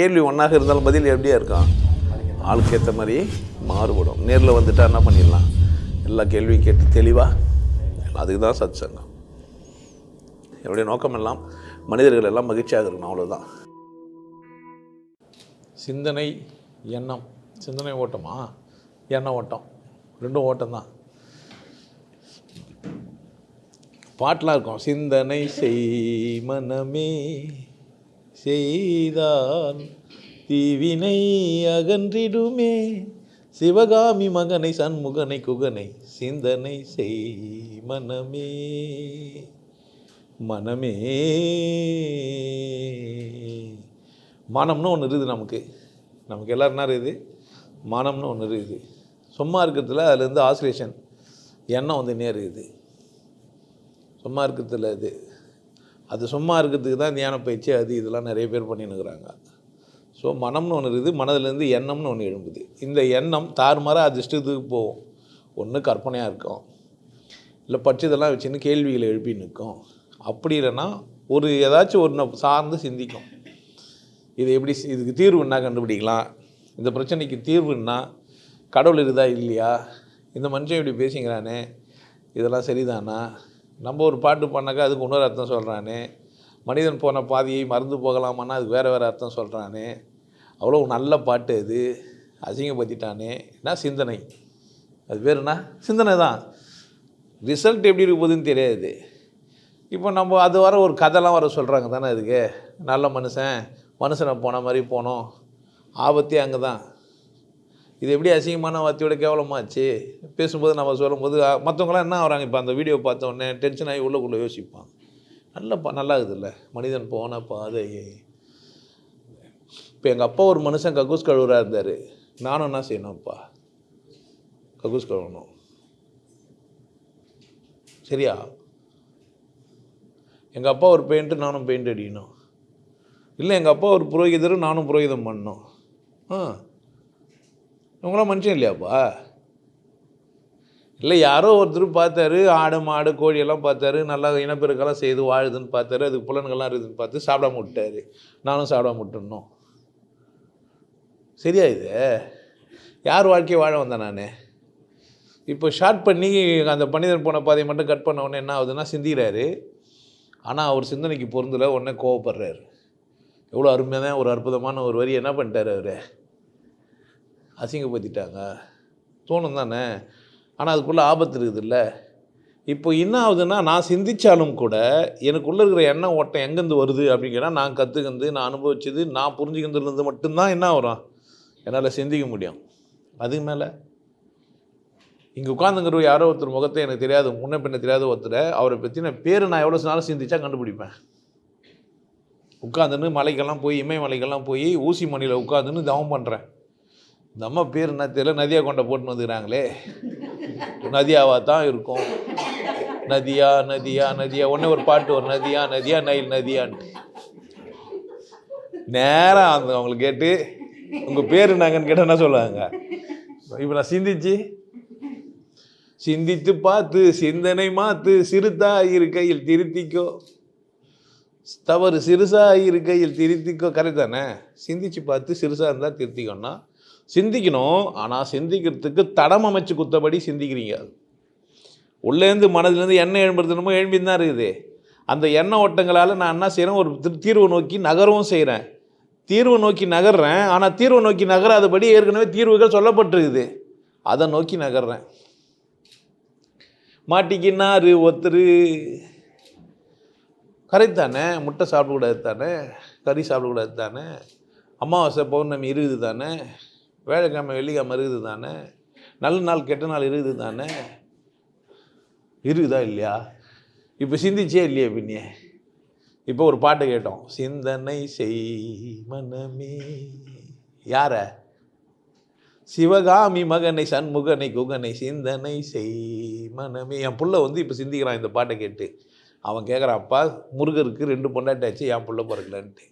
கேள்வி ஒன்றாக இருந்தாலும் பதில் எப்படியா இருக்கும்? ஆளுக்கு ஏற்ற மாதிரி மாறுபடும். நேரில் வந்துட்டா என்ன பண்ணிடலாம்? எல்லா கேள்வியும் கேட்டு தெளிவாக அதுக்கு தான் சத் சங்கம் என்னுடைய நோக்கம் எல்லாம் மனிதர்கள் எல்லாம் மகிழ்ச்சியாக இருக்கணும் அவ்வளோதான் சிந்தனை எண்ணம். சிந்தனை ஓட்டமா? எண்ணம் ஓட்டம். ரெண்டும் ஓட்டம் தான் பாட்டெலாம் இருக்கும். சிந்தனை செய் மனமே. செய்தான். தீவினை அகன்றிடுமே. சிவகாமி மகனை சண்முகனை குகனை சிந்தனை செய் மனமே. மனமே. மனம்னு ஒன்று இருக்குது நமக்கு. நமக்கு எல்லாரும் என்ன இருக்குது? மனம்னு ஒன்று இருக்குது. சும்மா இருக்கிறதுல அதுலேருந்து ஆசிலேஷன் எண்ணம் வந்து நேருது இருக்குது. சும்மா இருக்கிறதுல இது அது சும்மா இருக்கிறதுக்கு தான் தியான பயிற்சி அது இதெல்லாம் நிறைய பேர் பண்ணின்னு ஸோ மனம்னு ஒன்று இருக்குது மனதிலேருந்து எண்ணம்னு ஒன்று எழும்புது. இந்த எண்ணம் தாறுமாறாக அது இஷ்டத்துக்கு போகும். ஒன்று கற்பனையாக இருக்கும். இல்லை பட்சத்தெல்லாம் வச்சுன்னு கேள்விகளை எழுப்பி நிற்கும். அப்படி இல்லைன்னா ஒரு ஏதாச்சும் ஒன்று சார்ந்து சிந்திக்கும். இது எப்படி இதுக்கு தீர்வு என்ன கண்டுபிடிக்கலாம்? இந்த பிரச்சனைக்கு தீர்வுன்னா கடவுள் இருக்குதா இல்லையா? இந்த மனுஷன் இப்படி பேசிக்கிறானே இதெல்லாம் சரிதானா? நம்ம ஒரு பாட்டு பண்ணாக்கா அதுக்கு இன்னொரு அர்த்தம் சொல்கிறானே மனிதன் போன பாதியை மறந்து போகலாமான்னா அதுக்கு வேறு வேறு அர்த்தம் சொல்கிறானே அவ்வளோ நல்ல பாட்டு அது. அசிங்கப்படுத்திட்டானே. என்ன? சிந்தனை. அது பேர் என்ன? சிந்தனை தான். ரிசல்ட் எப்படி இருக்க போகுதுன்னு தெரியாது. இப்போ நம்ம அது வர ஒரு கதைலாம் வர சொல்கிறாங்க தானே அதுக்கு. நல்ல மனுஷன் மனுஷனை போன மாதிரி போனோம். ஆபத்தே அங்கே தான் இது எப்படி அசிங்கமான வார்த்தையோட கேவலமாச்சு? பேசும்போது நம்ம சொல்லும்போது மற்றவங்களாம் என்ன ஆகுறாங்க? இப்போ அந்த வீடியோ பார்த்த உடனே டென்ஷன் ஆகி உள்ளக்குள்ளே யோசிப்பான் நல்ல பா நல்லா இருக்குதுல்ல மனிதன் போன பாதை இப்போ எங்கள் அப்பா ஒரு மனுஷன் கக்கூஸ் கழுவுறாக இருந்தார். நானும் என்ன செய்யணும்ப்பா? கக்கூஸ் கழுவணும். சரியா? எங்கள் அப்பா ஒரு பெயிண்ட்டு நானும் பெயிண்ட் அடிக்கணும். இல்லை எங்கள் அப்பா ஒரு புரோகிதர் நானும் புரோகிதம் பண்ணணும். ஆ. இவங்களாம் மனுஷன் இல்லையாப்பா? இல்லை யாரோ ஒருத்தர் பார்த்தாரு ஆடு மாடு கோழியெல்லாம் பார்த்தாரு நல்லா இனப்பெருக்கெல்லாம் செய்து வாழுதுன்னு பார்த்தாரு அதுக்கு புலன்கள்லாம் இருக்குதுன்னு பார்த்து சாப்பிடாம விட்டாரு நானும் சாப்பிடாம விட்டுடணும் சரியா இது? யார் வாழ்க்கையை வாழ வந்தேன் நான்? இப்போ ஷார்ட் பண்ணி அந்த பணிதர் போன பாதையை மட்டும் கட் பண்ண உடனே என்ன ஆகுதுன்னா சிந்திக்கிறாரு. ஆனால் அவர் சிந்தனைக்கு பொருந்தலை உடனே கோவப்படுறாரு. எவ்வளோ அருமையாக தான் ஒரு அற்புதமான ஒரு வரி என்ன பண்ணிட்டார் அவர்? அசிங்கப்படுத்திட்டாங்க. தோணும் தானே ஆனால் அதுக்குள்ளே ஆபத்து இருக்குதுல்ல. இப்போ என்ன ஆகுதுன்னா நான் சிந்திச்சாலும் கூட எனக்குள்ளே இருக்கிற எண்ணம் ஓட்டம் எங்கேருந்து வருது அப்படிங்கிறா நான் கற்றுக்கிறது நான் அனுபவிச்சது நான் புரிஞ்சுக்கிறதுலேருந்து மட்டும்தான் என்ன வரும் என்னால் சிந்திக்க முடியும். அதுக்கு மேலே இங்கே உட்காந்துங்கிற யாரோ ஒருத்தர் முகத்தை எனக்கு தெரியாது முன்ன பின்ன தெரியாத ஒருத்தரை அவரை பற்றின பேர் நான் எவ்வளோ நாளும் சிந்திச்சா கண்டுபிடிப்பேன். உட்காந்துன்னு மலைக்கெல்லாம் போய் இமயமலைக்கெல்லாம் போய் ஊசி மணியில் உட்காந்துன்னு தவம் பண்ணுறேன் நம்ம பேர் என்ன தெரியல நதியா கொண்ட போட்டுன்னு வந்துக்கிறாங்களே. நதியாவா தான் இருக்கும். நதியா நதியா நதியா. ஒன்னே ஒரு பாட்டு ஒரு நதியா நதியா நைல் நதியான்ட்டு நேராக அந்த அவங்களை கேட்டு உங்கள் பேர் என்னங்கன்னு கேட்டால் என்ன சொல்லுவாங்க? இப்போ நான் சிந்திச்சு. சிந்தித்து பார்த்து சிந்தனை மாத்து சிறுத்தா இருக்கையில் திருத்திக்கோ. தவறு சிறுசா இருக்கையில் திருத்திக்கோ. கரெக்ட் தானே? சிந்திச்சு பார்த்து சிறுசாக இருந்தால் திருத்திக்கோன்னா சிந்திக்கணும் ஆனால் சிந்திக்கிறதுக்கு தடம் அமைச்சு குத்தபடி சிந்திக்கிறீங்க. அது உள்ளேருந்து மனதிலேருந்து எண்ணெய் எழும்புறதுனமோ எழும்பின்னு தான் இருக்குது. அந்த எண்ணெய் ஓட்டங்களால் நான் என்ன செய்கிறேன் ஒரு தி- தீர்வை நோக்கி நகரவும் செய்கிறேன் தீர்வை நோக்கி நகர்றேன் ஆனால் தீர்வை நோக்கி நகராதபடி ஏற்கனவே தீர்வுகள் சொல்லப்பட்டிருக்குது. அதை நோக்கி நகர்றேன். மாட்டிக்கின்னாரு ஒருத்தர். கரை தானே முட்டை சாப்பிடக்கூடாது தானே? கறி சாப்பிடக்கூடாது தானே? அமாவாசை பௌர்ணமி இருக்குது தானே? வேலைக்கிழமை வெள்ளிக்கிழமை இருக்குது தானே? நல்ல நாள் கெட்ட நாள் இருக்குது தானே? இருக்குதா இல்லையா? இப்போ சிந்திச்சே இல்லையே பின்னே இப்போ ஒரு பாட்டு கேட்டோம். சிந்தனை செய் மனமே. யார? சிவகாமி மகனை சண்முகனை குகனை சிந்தனை செய் மனமே. என் புள்ள வந்து இப்போ சிந்திக்கிறான் இந்த பாட்டை கேட்டு. அவன் கேட்குறான் அப்பா முருகருக்கு ரெண்டு பொண்டாட்டாச்சு என் புள்ள பிறக்கலன்ட்டு.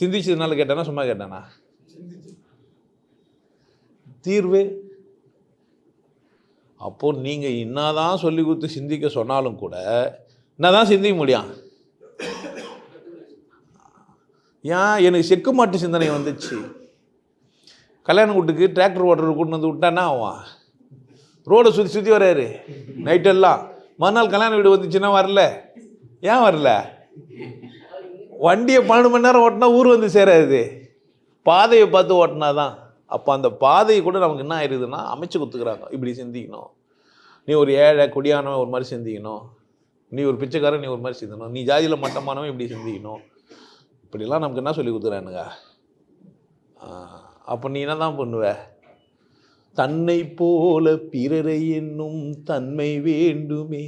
சிந்திச்சதுனால கேட்டானா சும்மா கேட்டானா? தீர்வு? அப்போ நீங்கள் என்னதான் சொல்லி கொடுத்து சிந்திக்க சொன்னாலும் கூட என்னதான் சிந்திக்க முடியும்? ஏன் எனக்கு செக்கு மாட்டு சிந்தனை வந்துச்சு. கல்யாண வீட்டுக்கு டிராக்டர் ஓட்டுறது கொண்டு வந்து விட்டானா ஆவான் ரோடை சுற்றி சுற்றி வர்றாரு. நைட்டெல்லாம் மறுநாள் கல்யாண வீடு வந்துச்சுன்னா வரல. ஏன் வரல? வண்டியை பன்னெண்டு மணி நேரம் ஓட்டினா ஊர் வந்து சேராது. பாதையை பார்த்து ஓட்டினா தான் அப்போ அந்த பாதையை கூட நமக்கு என்ன ஆயிடுதுன்னா அமைச்சு கொடுத்துக்கிறாங்க இப்படி சிந்திக்கணும். நீ ஒரு ஏழை குடியானவன் ஒரு மாதிரி சிந்திக்கணும். நீ ஒரு பிச்சைக்காரன் நீ ஒரு மாதிரி சிந்தணும் நீ ஜாதியில் மட்டமானவன் இப்படி சிந்திக்கணும். இப்படிலாம் நமக்கு என்ன சொல்லி கொடுத்துறானுங்க அப்போ நீ என்ன தான் பண்ணுவ? தன்னை போல பிறரை என்னும் தன்மை வேண்டுமே.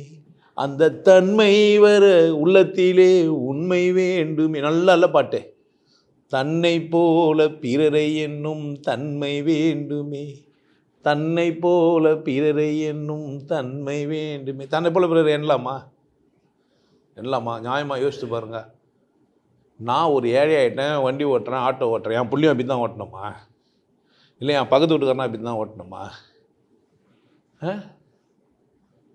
அந்த தன்மை வர உள்ளத்திலே உண்மை வேண்டுமே. நல்ல நல்ல பாட்டு. தன்னை போல பிறரை என்னும் தன்மை வேண்டுமே. தன்னை போல பிறரை என்னும் தன்மை வேண்டுமே. தன்னை போல பிறரை எண்ணலாமா? எண்ணலாமா? நியாயமாக யோசித்து பாருங்க. நான் ஒரு ஏழை ஆகிட்டேன் வண்டி ஓட்டுறேன் ஆட்டோ ஓட்டுறேன். என் புள்ளியும் அப்படி தான் ஓட்டணுமா? இல்லை என் பக்கத்து வீட்டுக்காரனா அப்படி தான் ஓட்டணுமா? ஆ?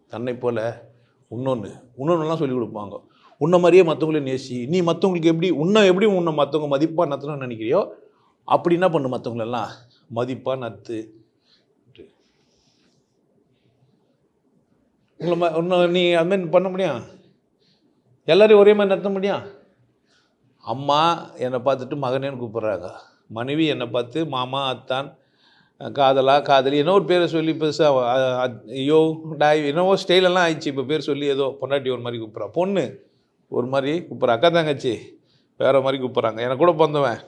தன்னை போல இன்னொன்று இன்னொன்றுலாம் சொல்லி கொடுப்பாங்க. உன்னை மாதிரியே மற்றவங்களையும் நேசி. நீ மற்றவங்களுக்கு எப்படி உன்னை எப்படி உன்னை மற்றவங்க மதிப்பாக நத்தணும்னு நினைக்கிறியோ அப்படி என்ன பண்ணு மற்றவங்களெல்லாம் மதிப்பாக நத்து. உங்களை ம இன்னும் நீ அதுமாரி பண்ண முடியும்? எல்லோரையும் ஒரே மாதிரி நடத்த முடியும்? அம்மா என்னை பார்த்துட்டு மகனேன்னு கூப்பிட்றாங்க. மனைவி என்னை பார்த்து மாமா அத்தான் காதலா காதலி. என்னோ ஒரு பேரை சொல்லி பெருசாக ஐயோ டாய் என்னவோ ஸ்டைலெல்லாம் ஆயிடுச்சு. இப்போ பேர் சொல்லி ஏதோ பொண்டாட்டி ஒரு மாதிரி கூப்பிட்றா. பொண்ணு ஒரு மாதிரி கூப்பிட்றேன் அக்கா தங்கச்சி வேறு மாதிரி கூப்பிட்றாங்க. என்னை கூட பிறந்தவன்.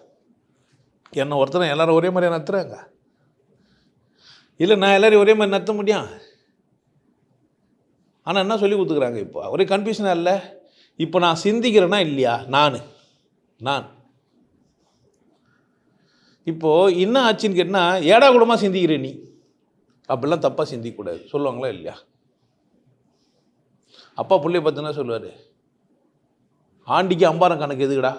என்னை ஒருத்தனை எல்லாரும் ஒரே மாதிரியா நடத்துகிறாங்க இல்லை நான் எல்லாரையும் ஒரே மாதிரி நடத்த முடியும்? ஆனால் என்ன சொல்லி கொடுத்துக்குறாங்க இப்போ? ஒரே கன்ஃபியூஷனாக இல்லை? இப்போ நான் சிந்திக்கிறேன்னா இல்லையா? நான். நான். இப்போது என்ன ஆச்சுன்னு கேட்டால் ஏடா கூடமாக சிந்திக்கிற நீ? அப்படிலாம் தப்பாக சிந்திக்கக்கூடாது. சொல்லுவாங்களா இல்லையா? அப்பா பிள்ளைய பார்த்துன்னா சொல்லுவார்? ஆண்டிக்கு அம்பாரம் கணக்கு எதுக்குடா?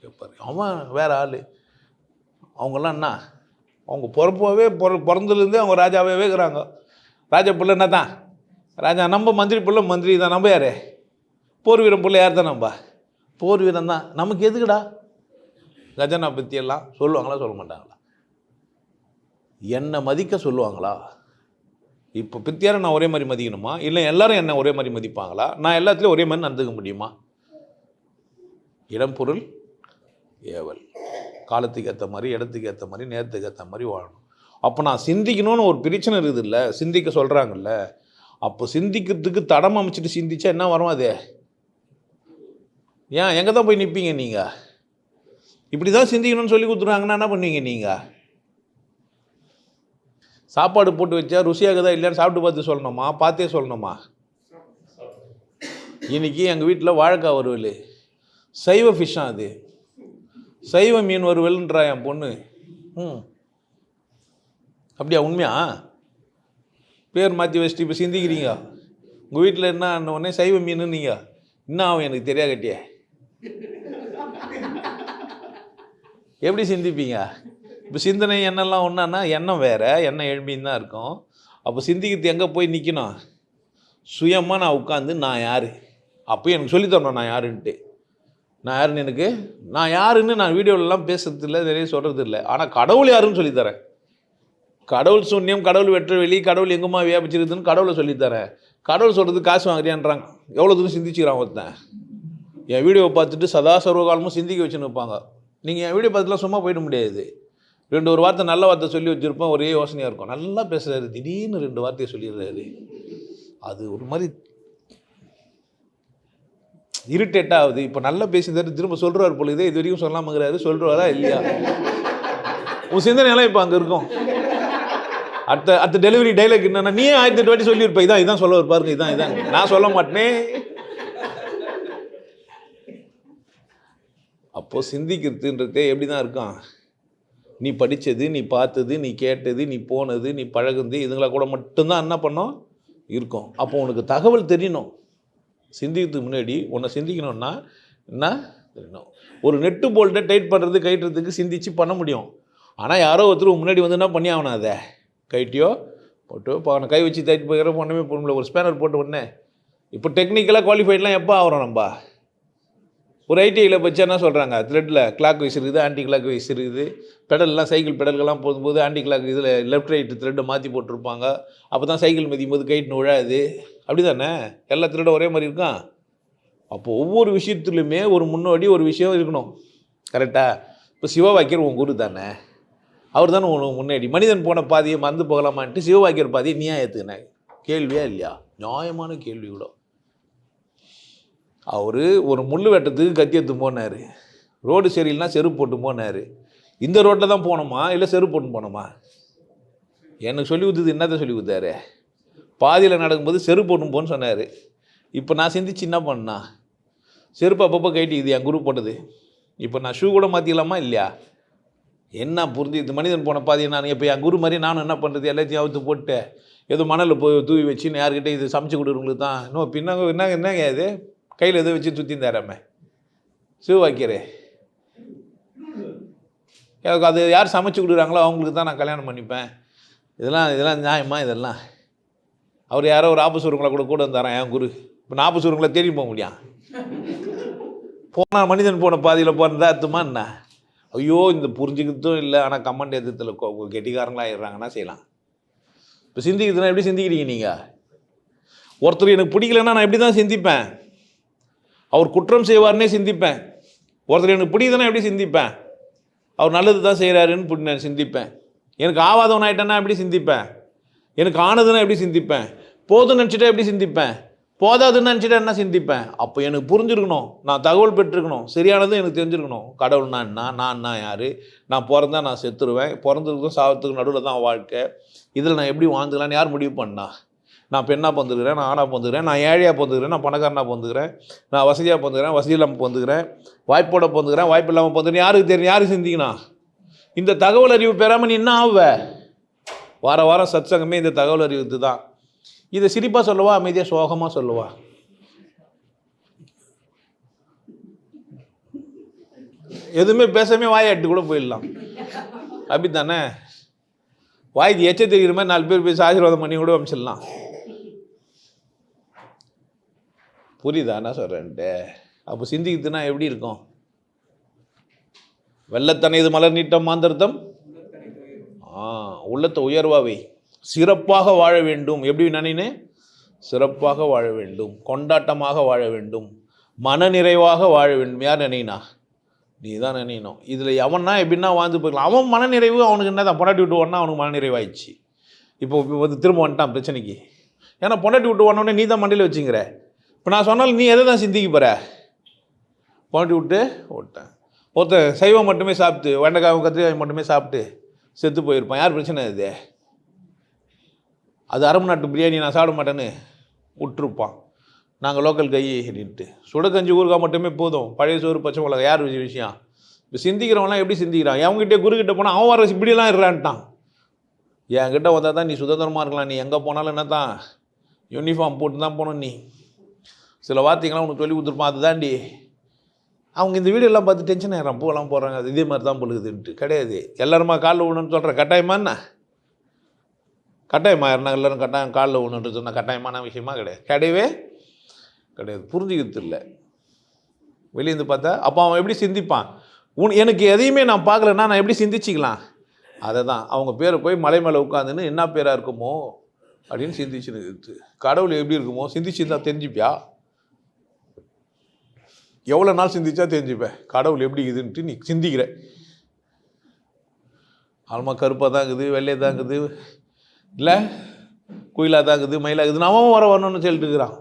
கேட்பார் அவன் வேறு ஆள். அவங்கெல்லாம் என்ன? அவங்க பிறப்பவே பிற பிறந்ததுலேருந்தே அவங்க ராஜாவே இருக்கிறாங்க ராஜா பிள்ளை என்ன தான் ராஜா நம்ம மந்திரி பிள்ளை மந்திரி தான். நம்ம யார்? போர் வீரம் பிள்ளை யார் தான் நம்ம? போர் வீரம் தான். நமக்கு எதுக்குடா? கஜனா பற்றியெல்லாம் எல்லாம் சொல்லுவாங்களா? சொல்ல மாட்டாங்களா? என்னை மதிக்க சொல்லுவாங்களா? இப்போ பித்தியாரை நான் ஒரே மாதிரி மதிக்கணுமா? இல்லை எல்லோரும் என்னை ஒரே மாதிரி மதிப்பாங்களா? நான் எல்லாத்துலேயும் ஒரே மாதிரி நடந்துக்க முடியுமா? இடம் பொருள் ஏவல். காலத்துக்கு ஏற்ற மாதிரி இடத்துக்கு ஏற்ற மாதிரி நேரத்துக்கு ஏற்ற மாதிரி வாழணும். அப்போ நான் சிந்திக்கணும்னு ஒரு பிரச்சனை இருக்குது இல்லை சிந்திக்க சொல்கிறாங்கல்ல அப்போ சிந்திக்கிறதுக்கு தடம் அமைச்சிட்டு சிந்திச்சா என்ன வரும் அது? ஏன் எங்கே தான் போய் நிற்பீங்க நீங்கள் இப்படி தான் சிந்திக்கணும்னு சொல்லி கொடுத்துருவாங்கன்னா என்ன பண்ணுவீங்க நீங்கள் சாப்பாடு போட்டு வச்சா ருசியாகுதா இல்லையான்னு சாப்பிட்டு பார்த்து சொல்லணுமா? பார்த்தே சொல்லணுமா? இன்றைக்கி எங்கள் வீட்டில் வாழைக்காய் வறுவல். சைவ ஃபிஷ்ஷாக அது? சைவ மீன் வருவல்ன்றா என் பொண்ணு. ம். அப்படியா உண்மையா? பேர் மாற்றி வச்சுட்டு இப்போ சிந்திக்கிறீங்க. உங்கள் வீட்டில் என்ன உடனே சைவ மீன் நீங்கள் என்ன ஆகும் எனக்கு தெரியா கட்டிய எப்படி சிந்திப்பீங்க? இப்போ சிந்தனை எண்ணெல்லாம் ஒன்றான்னா எண்ணம் வேறு எண்ணம் எழுப்பின்னு தான் இருக்கும். அப்போ சிந்திக்கிறது எங்கே போய் நிற்கணும் சுயமாக நான் உட்காந்து நான் யார்? அப்போ எனக்கு சொல்லித்தரணும் நான் யாருன்ட்டு. நான் யாருன்னு எனக்கு? நான் யாருன்னு நான் வீடியோலலாம் பேசுறது இல்லை நிறைய சொல்கிறது இல்லை ஆனால் கடவுள் யாருன்னு சொல்லித்தரேன். கடவுள் சூன்யம் கடவுள் வெற்ற வெளி கடவுள் எங்கம்மா வியாபிச்சிருக்குதுன்னு கடவுளை சொல்லித்தரேன். கடவுள் சொல்கிறது காசு வாங்குறியான்றாங்க. எவ்வளோ தூரம் சிந்திச்சுக்கிறான் ஒருத்தன்? என் வீடியோவை பார்த்துட்டு சதா சர்வகாலமும் சிந்திக்க வச்சுன்னு இருப்பாங்க. நீங்கள் என் வீடியோ பார்த்துலாம் சும்மா போயிட முடியாது. ரெண்டு ஒரு வார்த்தை நல்ல வார்த்தை சொல்லி வச்சுருப்போம் ஒரே யோசனையாக இருக்கும். நல்லா பேசுகிறாரு திடீர்னு ரெண்டு வார்த்தையை சொல்லிடுறாரு. அது ஒரு மாதிரி இரிட்டேட் ஆகுது. இப்போ நல்லா பேசியிருந்தாரு திரும்ப சொல்கிறார் போல இதே இது வரைக்கும் சொல்லாமங்கிறாரு. சொல்கிறாரா இல்லையா? உன் சிந்தனையெல்லாம் இப்போ அங்கே இருக்கும். அடுத்த அடுத்த டெலிவரி டைலாக் என்னன்னா நீயே ஆயிரத்தி எட்டு வாட்டி சொல்லியிருப்ப? இதான் இதான் சொல்ல பாருங்க இதான் இதான். நான் சொல்ல மாட்டேனே. அப்போது சிந்திக்கிறதுன்றதே எப்படி தான் இருக்கான்? நீ படித்தது நீ பார்த்தது நீ கேட்டது நீ போனது நீ பழகுது இதுங்களா கூட மட்டும்தான் என்ன பண்ணோம்? இருக்கும். அப்போ உனக்கு தகவல் தெரியணும். சிந்திக்கிறதுக்கு முன்னாடி உன்னை சிந்திக்கணும்னா என்ன? தெரியணும். ஒரு நெட்டு போல்ட்டை டைட் பண்ணுறது கைட்டுறதுக்கு சிந்திச்சு பண்ண முடியும். ஆனால் யாரோ ஒருத்தர் முன்னாடி வந்து என்ன பண்ணி ஆகணும் அதை? கைட்டியோ போட்டு இப்போ அவனை கை வச்சு டைட் போகிற ஒன்றுமே பண்ண முடியல ஒரு ஸ்பேனர் போட்டு உடனே இப்போ டெக்னிக்கலாக குவாலிஃபைட்லாம் எப்போ ஆகிறோம் நம்ம? ஒரு ஐடிஐயில் வச்சு என்ன சொல்கிறாங்க த்ரெட்டில் கிளாக் வைஸ் இருக்குது ஆன்டி கிளாக் வைஸ் இருக்குது. பெடல்லாம் சைக்கிள் பெடல்கள்லாம் போகும்போது ஆன்டி கிளாக் இதில் லெஃப்ட் ரைட்டு த்ரெட்டை மாற்றி போட்டிருப்பாங்க. அப்போ தான் சைக்கிள் மிதிக்கும் போது கைட்னு விழாது அப்படி தானே எல்லா த்ரெட்டும் ஒரே மாதிரி இருக்கான் அப்போ ஒவ்வொரு விஷயத்துலையுமே ஒரு முன்னோடி ஒரு விஷயம் இருக்கணும். கரெக்டாக இப்போ சிவவாக்கியர் உன் குரு தானே. அவர் தானே உனக்கு முன்னாடி. மனிதன் போன பாதியை மறந்து போகலாமான்ட்டு சிவவாக்கியர் பாதியை நீயா ஏற்றுக்கின கேள்வியா இல்லையா? நியாயமான கேள்வி கூட. அவர் ஒரு முள் வெட்டத்துக்கு கத்தி எடுத்து போனார். ரோடு சரியில்லைனா செருப்பு போட்டு போனார். இந்த ரோட்டில் தான் போனோமா இல்லை செருப்பு போட்டு போனோமா எனக்கு சொல்லி கொடுத்தது என்னத்தை சொல்லி கொடுத்தாரு? பாதியில் நடக்கும்போது செருப்பு ஒன்று போன்னு சொன்னார். இப்போ நான் சிந்திச்சு என்ன பண்ணா? செருப்பு அப்பப்போ கைட்டிக்குது என் குரூப் போட்டது. இப்போ நான் ஷூ கூட மாற்றிக்கலாமா இல்லையா? என்ன புரிஞ்சு இது மனிதன் போன பாதி நான் இப்போ என் குரு மாதிரி நானும் என்ன பண்ணுறது எல்லாத்தையும் அவுத்து போட்டு ஏதோ மணலில் போய் தூவி வச்சு யார்கிட்ட இது சமைச்சு கொடுக்குறவங்களுக்கு தான்? இன்னும் பின்னாங்க என்ன என்னங்க இது? கையில் எதோ வச்சு சுற்றி தராம சிவவாக்கியரே எனக்கு அது யார் சமைச்சு கொடுக்குறாங்களோ அவங்களுக்கு தான் நான் கல்யாணம் பண்ணிப்பேன். இதெல்லாம் இதெல்லாம் நியாயமா இதெல்லாம்? அவர் யாரோ ஒரு ஆபசூரங்களை கூட கூட வந்தாரன் என் குரு? இப்போ நான் ஆபசூரங்களை தேடி போக முடியும் போனால் மனிதன் போன பாதியில் போனதா அர்த்தமா என்ன? ஐயோ இந்த புரிஞ்சுக்கிறதும் இல்லை. ஆனால் கமெண்ட் எதிர்த்தில் கெட்டிக்காரங்களாக ஆயிடுறாங்கன்னா செய்யலாம். இப்போ சிந்திக்கிறதுனா எப்படி சிந்திக்கிறீங்க நீங்கள் ஒருத்தர் எனக்கு பிடிக்கலன்னா நான் எப்படி தான் சிந்திப்பேன்? அவர் குற்றம் செய்வார்னே சிந்திப்பேன். ஒருத்தர் எனக்கு பிடிக்குதுன்னா எப்படி சிந்திப்பேன்? அவர் நல்லது தான் செய்கிறாருன்னு நான் சிந்திப்பேன். எனக்கு ஆவாதவன் ஆகிட்டேன்னா எப்படி சிந்திப்பேன்? எனக்கு ஆனதுன்னா எப்படி சிந்திப்பேன்? போதும்னு நினச்சிட்டா எப்படி சிந்திப்பேன்? போதாதுன்னு நினச்சிட்டா என்ன சிந்திப்பேன்? அப்போ எனக்கு புரிஞ்சிருக்கணும். நான் தகவல் பெற்றிருக்கணும். சரியானதும் எனக்கு தெரிஞ்சிருக்கணும். கடவுள்னா என்ன? நான் என்ன யார்? நான் பிறந்தா நான் செத்துருவேன். பிறந்ததுக்கும் சாவத்துக்கும் நடுவில் தான் வாழ்க்கை. இதில் நான் எப்படி வாழ்ந்துக்கலாம்னு யார் முடிவு பண்ணா? நான் பெண்ணாக பிறந்துக்கிறேன் நான் ஆணாக பிறந்துக்கிறேன் நான் ஏழையாக பிறந்துக்கிறேன் நான் பணக்காரனாக பிறந்துக்கிறேன் நான் வசதியாக பிறந்துக்கிறேன் வசதி இல்லாமல் பிறந்துக்கிறேன் வாய்ப்போட பிறந்துக்கிறேன் வாய்ப்பு இல்லாமல் பிறந்துக்கிறேன் யாருக்கு தெரியும்? யாருக்கு சிந்திக்கணும் இந்த தகவல் அறிவு பெறாமல் நீ என்ன ஆவ? வார வாரம் சத்சங்கமே இந்த தகவல் அறிவுக்கு தான். இதை சிரிப்பாக சொல்லவா அமைதியாக சோகமாக சொல்லவா? எதுவுமே பேசாமே வாயாட்டு கூட போயிடலாம். அப்படி தானே வாய்க்கு எச்ச தெரிகிற மாதிரி நாலு பேர் பேசி ஆசீர்வாதம் பண்ணி கூட அமைச்சிடலாம். புரியுதா என்ன சொல்கிறேன்ட்டு அப்போ சிந்திக்கிதுன்னா எப்படி இருக்கும்? வெள்ளத்தனைது மலர் நீட்டம் மாந்தர்த்தம். ஆ உள்ளத்தை உயர்வாவை சிறப்பாக வாழ வேண்டும். எப்படி நினைனேன் சிறப்பாக வாழ வேண்டும். கொண்டாட்டமாக வாழ வேண்டும். மனநிறைவாக வாழ வேண்டும். யார் நினைனா நீ தான் நினைக்கணும் இதில் எவன்னா எப்படின்னா வாழ்ந்து போயிடலாம் அவன் மனநிறைவு அவனுக்கு என்ன தான் பொண்டாட்டி விட்டு ஓடனா அவனுக்கு மனநிறைவாயிடுச்சு. இப்போ இப்போ வந்து திரும்ப வந்துட்டான் பிரச்சனைக்கு. ஏன்னா பொண்டாட்டி விட்டு ஓடனே நீ தான் மண்டையில் வச்சுங்கிற. இப்போ நான் சொன்னாலும் நீ எதை தான் சிந்திக்க போகிற பொண்டாட்டி விட்டு ஓட்டேன் ஒருத்தன் சைவம் மட்டுமே சாப்பிட்டு வெண்டைக்காய் கத்திரிக்காய் மட்டுமே சாப்பிட்டு செத்து போயிருப்பான். யார் பிரச்சனை இது? அது அரபு நாட்டு பிரியாணி நான் சாப்பிட மாட்டேன்னு விட்டுருப்பான். நாங்கள் லோக்கல் கை அப்படின்ட்டு சுடக்கஞ்சி ஊறுகாய் மட்டுமே போதும். பழைய சோறு பச்சை மிளகா யார் விஷயம்? இப்போ சிந்திக்கிறவன்லாம் எப்படி சிந்திக்கிறான்? அவங்ககிட்டே குருக்கிட்ட போனால் அவன் வர இப்படிலாம் இருறான்ட்டான் என்கிட்ட வந்தால் தான் நீ சுதந்திரமாக இருக்கலாம். நீ எங்கே போனாலும் என்ன தான் யூனிஃபார்ம் போட்டு தான் போகணும் நீ. சில வார்த்தைகள்லாம் உனக்கு சொல்லி கொடுத்துருப்பான். அதுதாண்டி அவங்க இந்த வீடியோலாம் பார்த்து டென்ஷன் ஆகிறான் பூவெல்லாம் போடுறாங்க. அது இதே மாதிரி தான் பொழுதுன்ட்டு கிடையாது. எல்லாருமா காலில் விடணும்னு சொல்கிற கட்டாயமா என்ன? கட்டாயமாக இருந்தாங்க எல்லோரும் கட்டாயம் காலில் ஒன்று சொன்ன கட்டாயமான விஷயமா கிடையாது. கிடையவே கிடையாது. புரிஞ்சுக்கிறது இல்லை. வெளியேந்து பார்த்தா அப்போ அவன் எப்படி சிந்திப்பான்? உன் எனக்கு எதையுமே நான் பார்க்கலன்னா நான் எப்படி சிந்திச்சிக்கலாம்? அதை தான் அவங்க பேரை போய் மலை மேலே உட்காந்துன்னு என்ன பேராக இருக்குமோ அப்படின்னு சிந்திச்சுன்னு கடவுள் எப்படி இருக்குமோ? சிந்திச்சிருந்தா தெரிஞ்சுப்பியா? எவ்வளோ நாள் சிந்திச்சா தெரிஞ்சுப்பேன் கடவுள் எப்படி இதுன்ட்டு நீ சிந்திக்கிற. ஆல்மா கருப்பாக தான் இருக்குது வெள்ளையாக தான் இருக்குது இல்லை? குயிலாக தான் இருக்குது மயிலாக இருக்குது அவன் வர வரணும்னு சொல்லிட்டு இருக்கிறான்.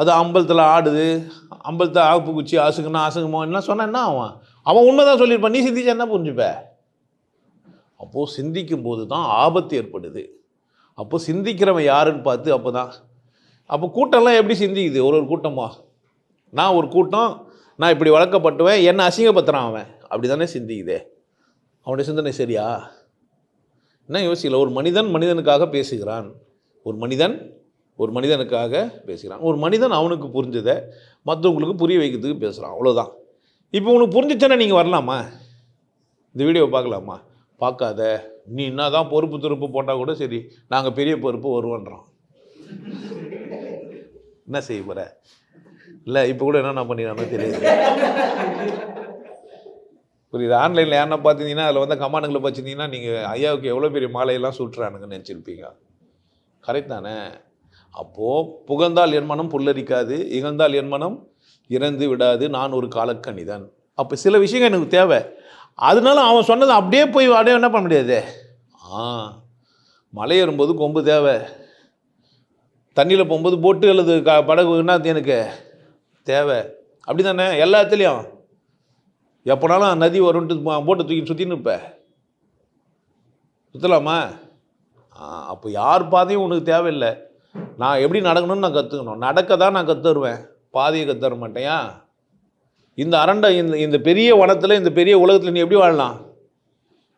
அது அம்பலத்தில் ஆடுது அம்பலத்தில் ஆப்பு குச்சி அசுக்குன்னா அசுங்குமோ என்ன சொன்னால் என்ன அவன் அவன் உண்மை தான் சொல்லியிருப்பான். நீ சிந்திச்சா என்ன புரிஞ்சுப்ப? அப்போது சிந்திக்கும் போது தான் ஆபத்து ஏற்படுது. அப்போ சிந்திக்கிறவன் யாருன்னு பார்த்து அப்போ தான் அப்போ கூட்டம்லாம் எப்படி சிந்திக்குது? ஒரு ஒரு கூட்டமாக நான் ஒரு கூட்டம் நான் இப்படி வளர்க்கப்பட்டுவேன் என்னை அசிங்கப்படுத்துகிறான் அவன். அப்படி தானே சிந்திக்குதே? அவனுடைய சிந்தனை சரியா? என்ன யோசிக்கல? ஒரு மனிதன் மனிதனுக்காக பேசுகிறான். ஒரு மனிதன் ஒரு மனிதனுக்காக பேசுகிறான். ஒரு மனிதன் அவனுக்கு புரிஞ்சதை மற்றவங்களுக்கு புரிய வைக்கிறதுக்கு பேசுகிறான். அவ்வளோதான் இப்போ உனக்கு புரிஞ்சிச்சேன்னா நீங்கள் வரலாமா? இந்த வீடியோவை பார்க்கலாமா? பார்க்காத. நீ என்ன தான் பொறுப்பு துருப்பு போட்டால் கூட சரி நாங்கள் பெரிய பொறுப்பு வருவோன்றோம். என்ன செய்ய போகிற இல்லை இப்போ கூட என்னென்ன பண்ணிடுறானோ தெரியாது புரியுது. ஆன்லைனில் யாருன்னா பார்த்தீங்கன்னா அதில் வந்து கமாண்டுங்களை வச்சுருந்தீங்கன்னா நீங்கள் ஐயாவுக்கு எவ்வளோ பெரிய மாலையெல்லாம் சுட்டுறானுங்கன்னு நினச்சிருப்பீங்க. கரெக்ட் தானே? அப்போது புகழ்ந்தால் என் மனம் புல்லரிக்காது இகழ்ந்தால் என் மனம் இறந்து விடாது நான் ஒரு காலக்கணிதான். அப்போ சில விஷயங்கள் எனக்கு தேவை. அதனால அவன் சொன்னதை அப்படியே போய் அப்படியே என்ன பண்ண முடியாது? ஆ மலை ஏறும்போது கொம்பு தேவை. தண்ணியில் போகும்போது போட்டு அல்லது க படகு என்ன எனக்கு தேவை. அப்படி தானே எல்லாத்துலேயும். எப்போனாலும் நதி வரும்ன்ட்டு போட்டை தூக்கி சுற்றின்னு இருப்ப. சுற்றலாமா அப்போ யார் பாதையும் உனக்கு தேவையில்லை. நான் எப்படி நடக்கணும்னு நான் கற்றுக்கணும் நடக்க தான் நான் கற்றுருவேன் பாதையை கற்றுற மாட்டேயா? இந்த அரண்டை இந்த இந்த பெரிய வனத்தில் இந்த பெரிய உலகத்தில் நீ எப்படி வாழலாம்?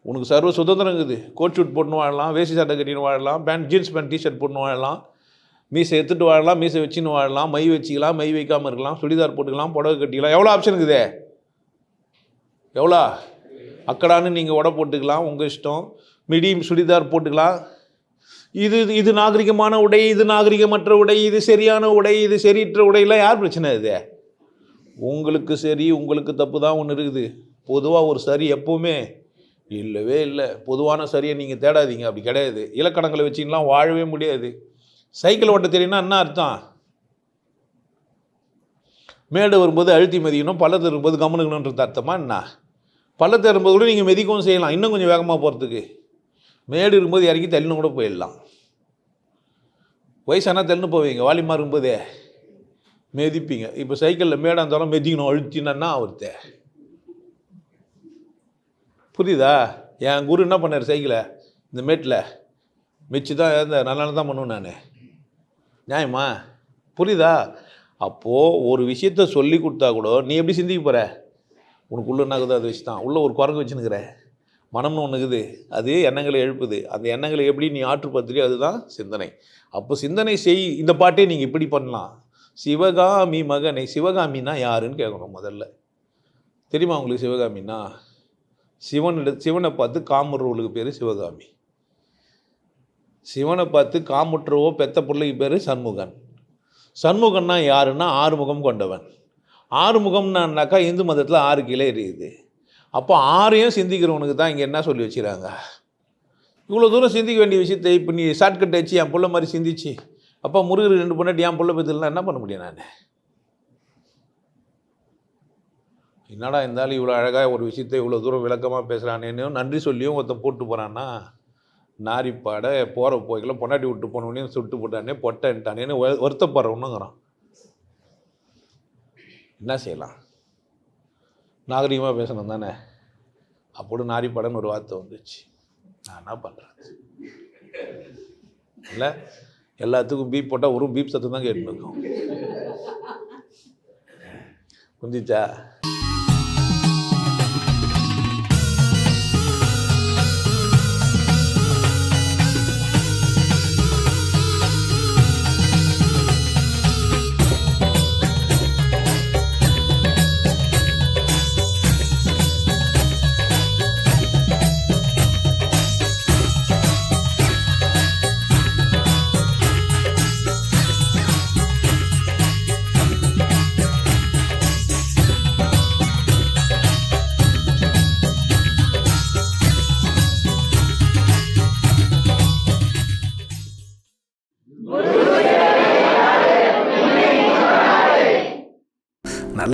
உனக்கு சர்வ சுதந்திரம் இருக்குது. கோட் ஷூட் போட்டுன்னு வாழலாம் வேஷ்டி சட்டை கட்டின்னு வாழலாம் பேண்ட் ஜீன்ஸ் பேண்ட் டிஷர்ட் போட்டுன்னு வாழலாம் மீசை எடுத்துகிட்டு வாழலாம் மீசை வச்சுன்னு வாழலாம் மை வச்சுக்கலாம் மை வைக்காமல் இருக்கலாம் சுடிதார் போட்டுக்கலாம் புடவை கட்டிக்கலாம். எவ்வளோ ஆப்ஷன் இருக்குதே? எவ்வளோ? அக்கடான்னு நீங்கள் உடை போட்டுக்கலாம் உங்கள் இஷ்டம். மிடியும் சுடிதார் போட்டுக்கலாம். இது இது நாகரிகமான உடை இது நாகரிகமற்ற உடை இது சரியான உடை இது சரியற்ற உடையெல்லாம் யார் பிரச்சனை இது? உங்களுக்கு சரி உங்களுக்கு தப்பு தான் ஒன்று இருக்குது. பொதுவாக ஒரு சரி எப்போவுமே இல்லவே இல்லை. பொதுவான சரியை நீங்கள் தேடாதீங்க அப்படி கிடையாது. இலக்கணங்களை வச்சிங்கலாம் வாழவே முடியாது. சைக்கிள் ஓட்ட தெரியும்னா என்ன அர்த்தம்? மேடு வரும்போது அழுத்தி மதிக்கணும் பள்ளத்து வரும்போது கவனிக்கணுன்றது அர்த்தமா என்ன? பள்ளத்தை வரும்போது கூட நீங்கள் மிதிக்கவும் செய்யலாம். இன்னும் கொஞ்சம் வேகமாக போகிறதுக்கு மேடு இருக்கும்போது இறங்கி தள்ளின்னு கூட போயிடலாம். வயசானால் தள்ளின்னு போவீங்க. வாலிமா இருக்கும்போதே மிதிப்பீங்க. இப்போ சைக்கிளில் மேடாக இருந்தாலும் மிதிக்கணும் அழுத்தினா அவர்த்த புரியுதா? என் குரு என்ன பண்ணார் சைக்கிளை? இந்த மேட்டில். மிச்சு தான் இந்த நல்லா தான் பண்ணுவேன் நான். நியாயமா? புரியுதா? அப்போது ஒரு விஷயத்த சொல்லி கொடுத்தா கூட நீ எப்படி சிந்திக்க போகிற உனக்குள்ளே உள்ள அது வச்சு தான் உள்ளே ஒரு குரங்கு வச்சுனுக்கிற மனம்னு ஒன்று இருக்குது. அது எண்ணங்களை எழுப்புது. அந்த எண்ணங்களை எப்படி நீ ஆற்றுப்படுத்துறியோ அதுதான் சிந்தனை. அப்போ சிந்தனை செய். இந்த பாட்டே நீங்கள் இப்படி பண்ணலாம். சிவகாமி மகனை சிவகாமின்னா யாருன்னு கேட்கணும் முதல்ல. தெரியுமா உங்களுக்கு சிவகாமின்னா? சிவனிட சிவனை பார்த்து காமுறவளுக்கு பேர் சிவகாமி. சிவனை பார்த்து காமுற்றவோ பெத்த பிள்ளைக்கு பேர் சண்முகன். சண்முகன்னா யாருன்னா ஆறுமுகம் கொண்டவன். ஆறுமுகம்னாக்கா இந்து மதத்தில் ஆறு கீழே இருக்குது. அப்போ ஆறையும் சிந்திக்கிறவனுக்கு தான் இங்கே என்ன சொல்லி வச்சுக்கிறாங்க? இவ்வளோ தூரம் சிந்திக்க வேண்டிய விஷயத்தை இப்போ நீ ஷார்ட்கட் ஆச்சு என் பிள்ளை மாதிரி சிந்திச்சு அப்போ முருகர் ரெண்டு பொண்ணாட்டி என் பிள்ளை பற்றிலாம் என்ன பண்ண முடியும் நான்? என்னடா இருந்தாலும் இவ்வளோ அழகாக ஒரு விஷயத்தை இவ்வளோ தூரம் விளக்கமாக பேசுகிறானேன்னு நன்றி சொல்லியும் ஒருத்தன் போட்டு போகிறான்னா நாரிப்பாட போகிற போய்க்கல பொண்டாட்டி விட்டு போனோடனே சுட்டு போட்டானே பொட்டன்ட்டானேன்னு வருத்தப்படுறவனுங்கிறான் என்ன செய்யலாம்? நாகரிகமாக பேசணும் தானே. அப்படி நாரிப்பாடன்னு ஒரு வார்த்தை வந்துச்சு. நான் என்ன பண்ணுறேன் இல்லை எல்லாத்துக்கும் பீப் போட்டால் ஒரு பீப் சத்தம் தான் கேட்டுருக்கோம் புரிஞ்சிச்சா